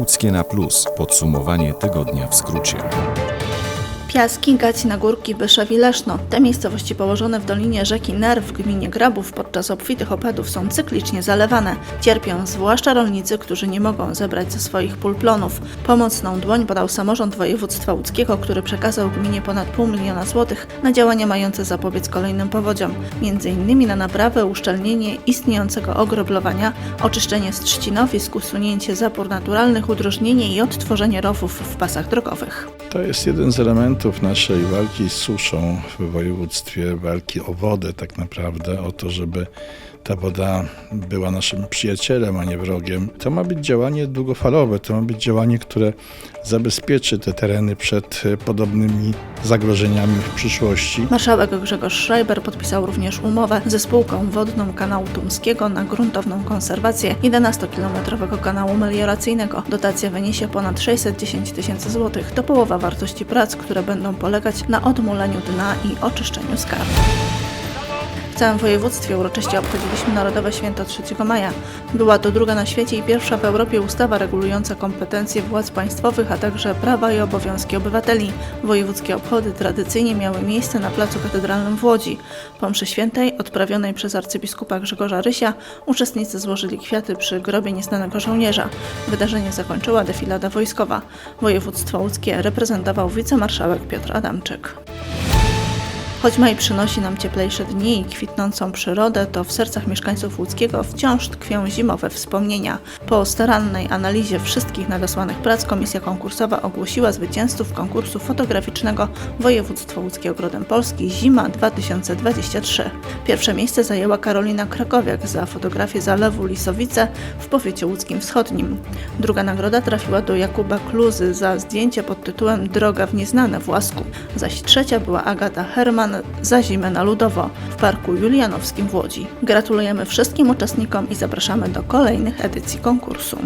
Łódzkie na plus. Podsumowanie tygodnia w skrócie. Piaski, Gacina Górki, Byszew i Leszno. Te miejscowości położone w dolinie rzeki Ner w gminie Grabów podczas obfitych opadów są cyklicznie zalewane. Cierpią zwłaszcza rolnicy, którzy nie mogą zebrać ze swoich pól plonów. Pomocną dłoń podał samorząd województwa łódzkiego, który przekazał gminie ponad pół miliona złotych na działania mające zapobiec kolejnym powodziom. Między innymi na naprawę, uszczelnienie istniejącego ogroblowania, oczyszczenie z trzcinowisk, usunięcie zapór naturalnych, udrożnienie i odtworzenie rowów w pasach drogowych. To jest jeden z elementów naszej walki z suszą w województwie, walki o wodę tak naprawdę, o to, żeby ta woda była naszym przyjacielem, a nie wrogiem. To ma być działanie długofalowe, to ma być działanie, które zabezpieczy te tereny przed e, podobnymi zagrożeniami w przyszłości. Marszałek Grzegorz Schreiber podpisał również umowę ze spółką wodną kanału Tumskiego na gruntowną konserwację 11-kilometrowego kanału melioracyjnego. Dotacja wyniesie ponad 610 tysięcy złotych. To połowa wartości prac, które będą polegać na odmuleniu dna i oczyszczeniu skarb. Całym województwie uroczyście obchodziliśmy Narodowe Święto 3 maja. Była to druga na świecie i pierwsza w Europie ustawa regulująca kompetencje władz państwowych, a także prawa i obowiązki obywateli. Wojewódzkie obchody tradycyjnie miały miejsce na Placu Katedralnym w Łodzi. Po mszy świętej, odprawionej przez arcybiskupa Grzegorza Rysia, uczestnicy złożyli kwiaty przy grobie nieznanego żołnierza. Wydarzenie zakończyła defilada wojskowa. Województwo łódzkie reprezentował wicemarszałek Piotr Adamczyk. Choć maj przynosi nam cieplejsze dni i kwitnącą przyrodę, to w sercach mieszkańców Łódzkiego wciąż tkwią zimowe wspomnienia. Po starannej analizie wszystkich nadesłanych prac komisja konkursowa ogłosiła zwycięzców konkursu fotograficznego Województwo Łódzkie Ogrodem Polski Zima 2023. Pierwsze miejsce zajęła Karolina Krakowiak za fotografię zalewu Lisowice w powiecie łódzkim wschodnim. Druga nagroda trafiła do Jakuba Kluzy za zdjęcie pod tytułem Droga w nieznane w Łasku, zaś trzecia była Agata Herman za zimę na Ludowo w Parku Julianowskim w Łodzi. Gratulujemy wszystkim uczestnikom i zapraszamy do kolejnych edycji konkursu.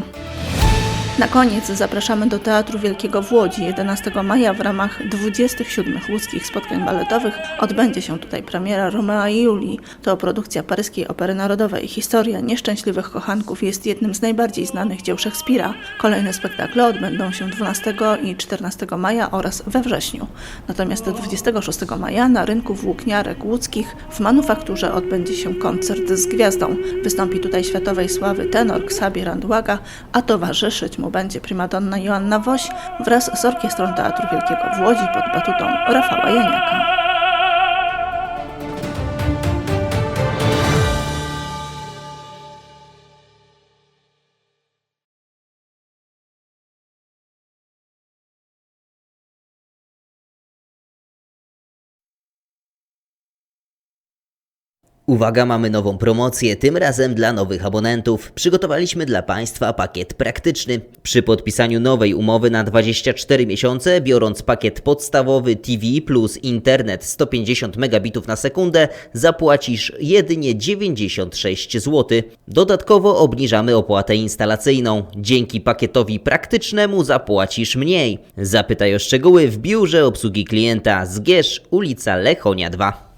Na koniec zapraszamy do Teatru Wielkiego w Łodzi. 11 maja w ramach 27 łódzkich spotkań baletowych odbędzie się tutaj premiera Romea i Julii. To produkcja paryskiej opery narodowej. Historia nieszczęśliwych kochanków jest jednym z najbardziej znanych dzieł Szekspira. Kolejne spektakle odbędą się 12 i 14 maja oraz we wrześniu. Natomiast 26 maja na rynku włókniarek łódzkich w manufakturze odbędzie się koncert z gwiazdą. Wystąpi tutaj światowej sławy tenor Xabi Randłaga, a towarzyszyć mu będzie primadonna Joanna Woś wraz z Orkiestrą Teatru Wielkiego w Łodzi pod batutą Rafała Janiaka. Uwaga, mamy nową promocję, tym razem dla nowych abonentów. Przygotowaliśmy dla Państwa pakiet praktyczny. Przy podpisaniu nowej umowy na 24 miesiące, biorąc pakiet podstawowy TV plus internet 150 megabitów na sekundę, zapłacisz jedynie 96 zł. Dodatkowo obniżamy opłatę instalacyjną. Dzięki pakietowi praktycznemu zapłacisz mniej. Zapytaj o szczegóły w biurze obsługi klienta Zgierz, ulica Lechonia 2.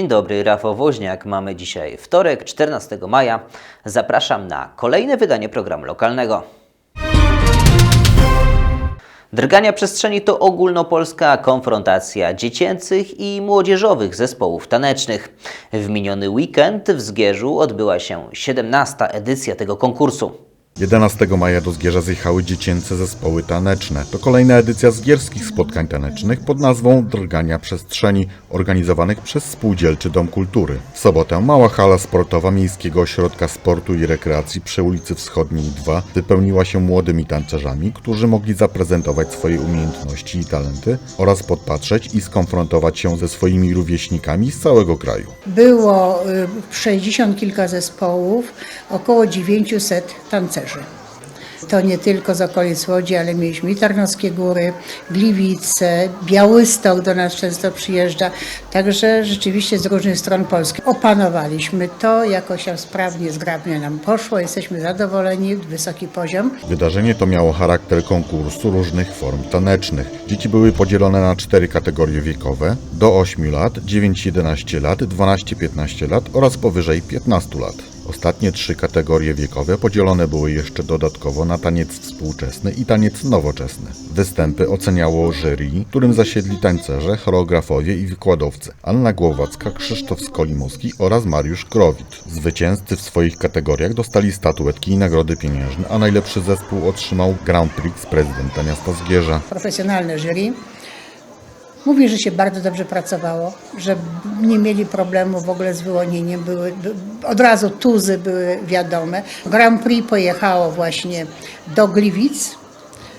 Dzień dobry, Rafał Woźniak. Mamy dzisiaj wtorek, 14 maja. Zapraszam na kolejne wydanie programu lokalnego. Drgania przestrzeni to ogólnopolska konfrontacja dziecięcych i młodzieżowych zespołów tanecznych. W miniony weekend w Zgierzu odbyła się 17. edycja tego konkursu. 11 maja do Zgierza zjechały dziecięce zespoły taneczne. To kolejna edycja zgierskich spotkań tanecznych pod nazwą Drgania Przestrzeni, organizowanych przez Spółdzielczy Dom Kultury. W sobotę mała hala sportowa Miejskiego Ośrodka Sportu i Rekreacji przy ulicy Wschodniej 2 wypełniła się młodymi tancerzami, którzy mogli zaprezentować swoje umiejętności i talenty oraz podpatrzeć i skonfrontować się ze swoimi rówieśnikami z całego kraju. Było y, 60 kilka zespołów, około 900 tancerzy. To nie tylko z okolic Łodzi, ale mieliśmy i Tarnowskie Góry, Gliwice, Białystok do nas często przyjeżdża. Także rzeczywiście z różnych stron Polski opanowaliśmy to, jakoś tam sprawnie, zgrabnie nam poszło. Jesteśmy zadowoleni, wysoki poziom. Wydarzenie to miało charakter konkursu różnych form tanecznych. Dzieci były podzielone na cztery kategorie wiekowe: do 8 lat, 9-11 lat, 12-15 lat oraz powyżej 15 lat. Ostatnie trzy kategorie wiekowe podzielone były jeszcze dodatkowo na taniec współczesny i taniec nowoczesny. Występy oceniało jury, którym zasiedli tańcerze, choreografowie i wykładowcy Anna Głowacka, Krzysztof Skolimowski oraz Mariusz Krowit. Zwycięzcy w swoich kategoriach dostali statuetki i nagrody pieniężne, a najlepszy zespół otrzymał Grand Prix prezydenta miasta Zgierza. profesjonalne jury. Mówi, że się bardzo dobrze pracowało, że nie mieli problemu w ogóle z wyłonieniem. Były, by, od razu tuzy były wiadome. Grand Prix pojechało właśnie do Gliwic.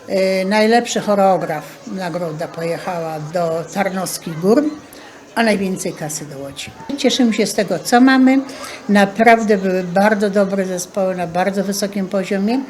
Yy, najlepszy choreograf, nagroda pojechała do Tarnowskich Gór, a najwięcej kasy do Łodzi. Cieszymy się z tego, co mamy. Naprawdę były bardzo dobre zespoły na bardzo wysokim poziomie.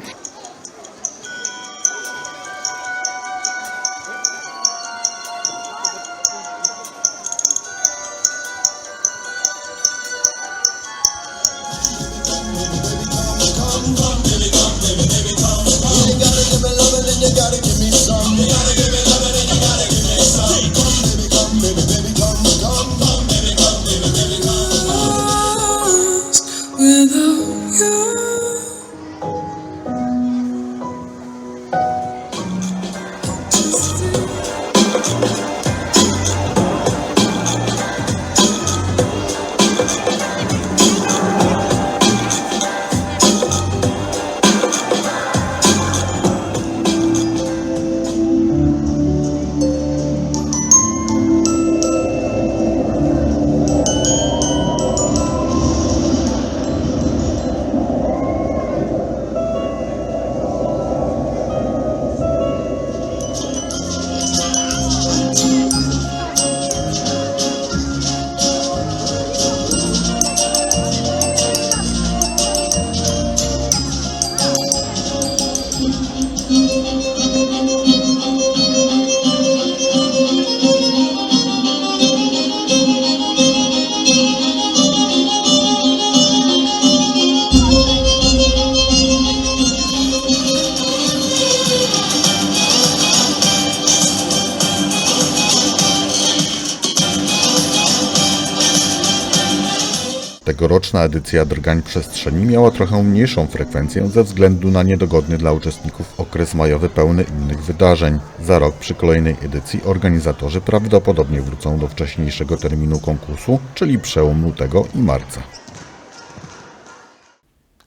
Tegoroczna edycja Drgań Przestrzeni miała trochę mniejszą frekwencję ze względu na niedogodny dla uczestników okres majowy pełny innych wydarzeń. Za rok przy kolejnej edycji organizatorzy prawdopodobnie wrócą do wcześniejszego terminu konkursu, czyli przełom lutego i marca.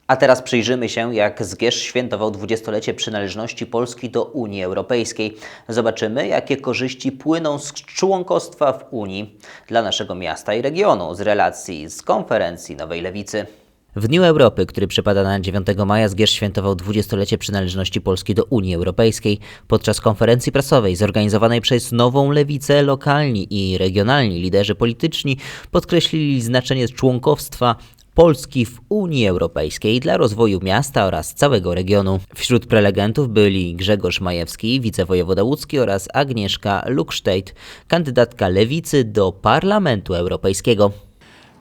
A teraz przyjrzymy się, jak Zgierz świętował dwudziestolecie przynależności Polski do Unii Europejskiej. Zobaczymy, jakie korzyści płyną z członkostwa w Unii dla naszego miasta i regionu z relacji z konferencji Nowej Lewicy. W Dniu Europy, który przypada na 9 maja, Zgierz świętował dwudziestolecie przynależności Polski do Unii Europejskiej. Podczas konferencji prasowej zorganizowanej przez Nową Lewicę lokalni i regionalni liderzy polityczni podkreślili znaczenie członkowstwa Polski w Unii Europejskiej dla rozwoju miasta oraz całego regionu. Wśród prelegentów byli Grzegorz Majewski, wicewojewoda łódzki oraz Agnieszka Luksztejt, kandydatka lewicy do Parlamentu Europejskiego.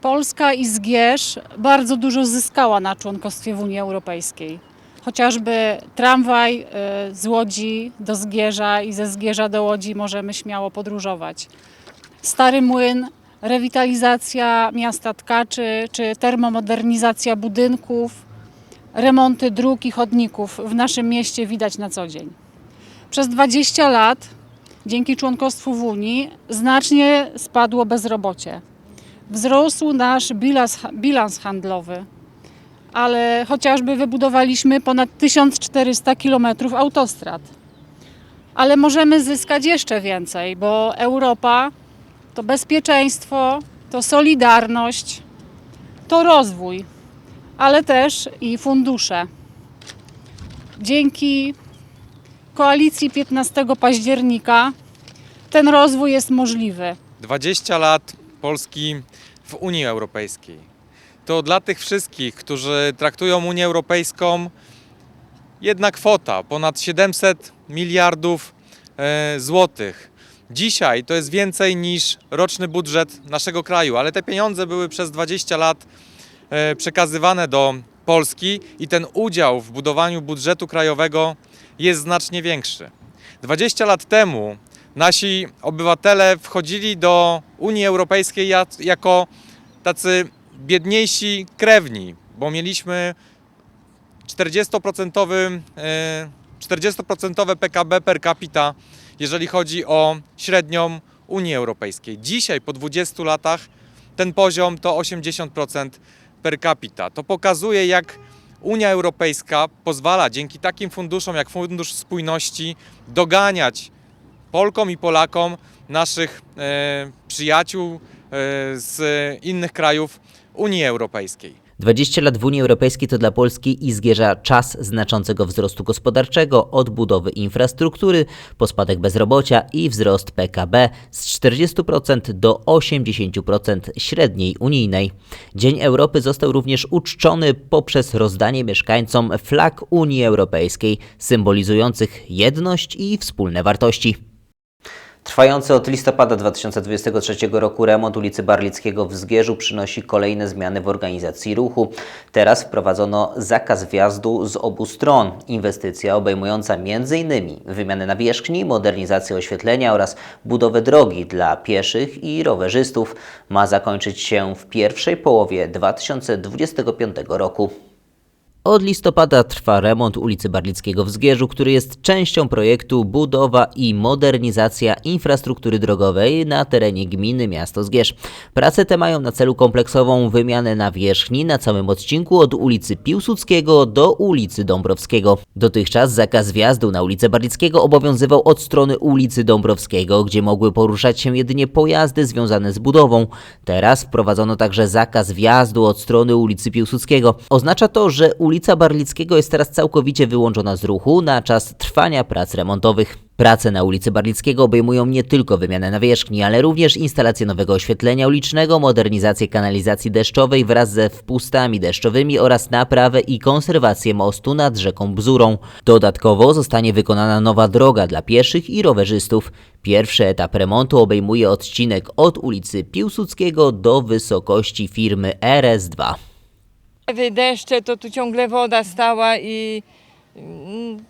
Polska i Zgierz bardzo dużo zyskała na członkostwie w Unii Europejskiej. Chociażby tramwaj y, z Łodzi do Zgierza i ze Zgierza do Łodzi możemy śmiało podróżować. Stary Młyn, rewitalizacja miasta Tkaczy czy termomodernizacja budynków, remonty dróg i chodników w naszym mieście widać na co dzień. Przez 20 lat dzięki członkostwu w Unii znacznie spadło bezrobocie wzrósł nasz bilans, bilans handlowy, ale chociażby wybudowaliśmy ponad 1400 km autostrad. Ale możemy zyskać jeszcze więcej, bo Europa to bezpieczeństwo, to solidarność, to rozwój, ale też i fundusze. Dzięki koalicji 15 października ten rozwój jest możliwy. 20 lat Polski w Unii Europejskiej. To dla tych wszystkich, którzy traktują Unię Europejską jedna kwota, ponad 700 miliardów e, złotych. Dzisiaj to jest więcej niż roczny budżet naszego kraju, ale te pieniądze były przez 20 lat e, przekazywane do Polski i ten udział w budowaniu budżetu krajowego jest znacznie większy. 20 lat temu nasi obywatele wchodzili do Unii Europejskiej ja- jako tacy biedniejsi krewni, bo mieliśmy 40% e, 40% PKB per capita, jeżeli chodzi o średnią Unii Europejskiej. Dzisiaj, po 20 latach, ten poziom to 80% per capita. To pokazuje, jak Unia Europejska pozwala dzięki takim funduszom jak Fundusz Spójności doganiać Polkom i Polakom naszych e, przyjaciół e, z innych krajów Unii Europejskiej. 20 lat w Unii Europejskiej to dla Polski i Zgierza czas znaczącego wzrostu gospodarczego, odbudowy infrastruktury, po spadek bezrobocia i wzrost PKB z 40% do 80% średniej unijnej. Dzień Europy został również uczczony poprzez rozdanie mieszkańcom flag Unii Europejskiej, symbolizujących jedność i wspólne wartości. Trwający od listopada 2023 roku remont ulicy Barlickiego w Zgierzu przynosi kolejne zmiany w organizacji ruchu. Teraz wprowadzono zakaz wjazdu z obu stron. Inwestycja obejmująca m.in. wymianę nawierzchni, modernizację oświetlenia oraz budowę drogi dla pieszych i rowerzystów ma zakończyć się w pierwszej połowie 2025 roku. Od listopada trwa remont ulicy Barlickiego w Zgierzu, który jest częścią projektu budowa i modernizacja infrastruktury drogowej na terenie gminy Miasto Zgierz. Prace te mają na celu kompleksową wymianę nawierzchni na całym odcinku od ulicy Piłsudskiego do ulicy Dąbrowskiego. Dotychczas zakaz wjazdu na ulicę Barlickiego obowiązywał od strony ulicy Dąbrowskiego, gdzie mogły poruszać się jedynie pojazdy związane z budową. Teraz wprowadzono także zakaz wjazdu od strony ulicy Piłsudskiego. Oznacza to, że ulica Barlickiego jest teraz całkowicie wyłączona z ruchu na czas trwania prac remontowych. Prace na ulicy Barlickiego obejmują nie tylko wymianę nawierzchni, ale również instalację nowego oświetlenia ulicznego, modernizację kanalizacji deszczowej wraz ze wpustami deszczowymi oraz naprawę i konserwację mostu nad rzeką Bzurą. Dodatkowo zostanie wykonana nowa droga dla pieszych i rowerzystów. Pierwszy etap remontu obejmuje odcinek od ulicy Piłsudskiego do wysokości firmy RS2. Deszcze to tu ciągle woda stała i mm,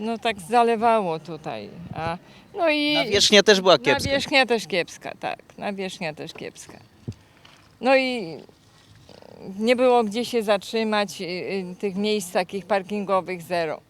no tak zalewało tutaj. A, no i Nawierzchnia też była kiepska. Nawierzchnia też kiepska, tak. Nawierzchnia też kiepska. No i nie było gdzie się zatrzymać, y, y, tych miejsc takich parkingowych zero.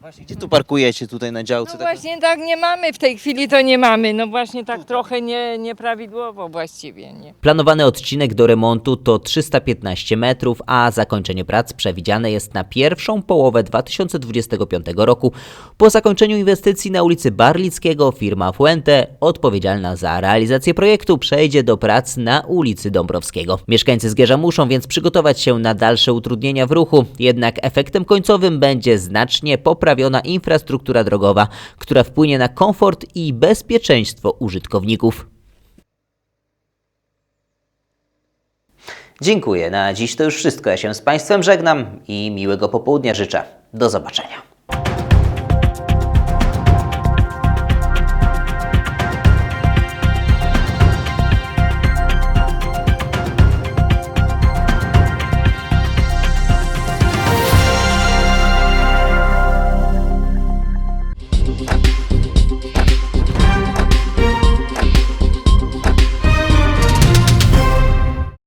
Właśnie, gdzie tu parkujecie tutaj na działce? No tak- właśnie tak nie mamy, w tej chwili to nie mamy, no właśnie tak trochę nie, nieprawidłowo właściwie, nie. Planowany odcinek do remontu to 315 metrów, a zakończenie prac przewidziane jest na pierwszą połowę 2025 roku. Po zakończeniu inwestycji na ulicy Barlickiego firma Fuente, odpowiedzialna za realizację projektu, przejdzie do prac na ulicy Dąbrowskiego. Mieszkańcy Zgierza muszą więc przygotować się na dalsze utrudnienia w ruchu, jednak efektem końcowym będzie znacznie poprawiona infrastruktura drogowa, która wpłynie na komfort i bezpieczeństwo użytkowników. Dziękuję. Na dziś to już wszystko. Ja się z Państwem żegnam i miłego popołudnia życzę. Do zobaczenia.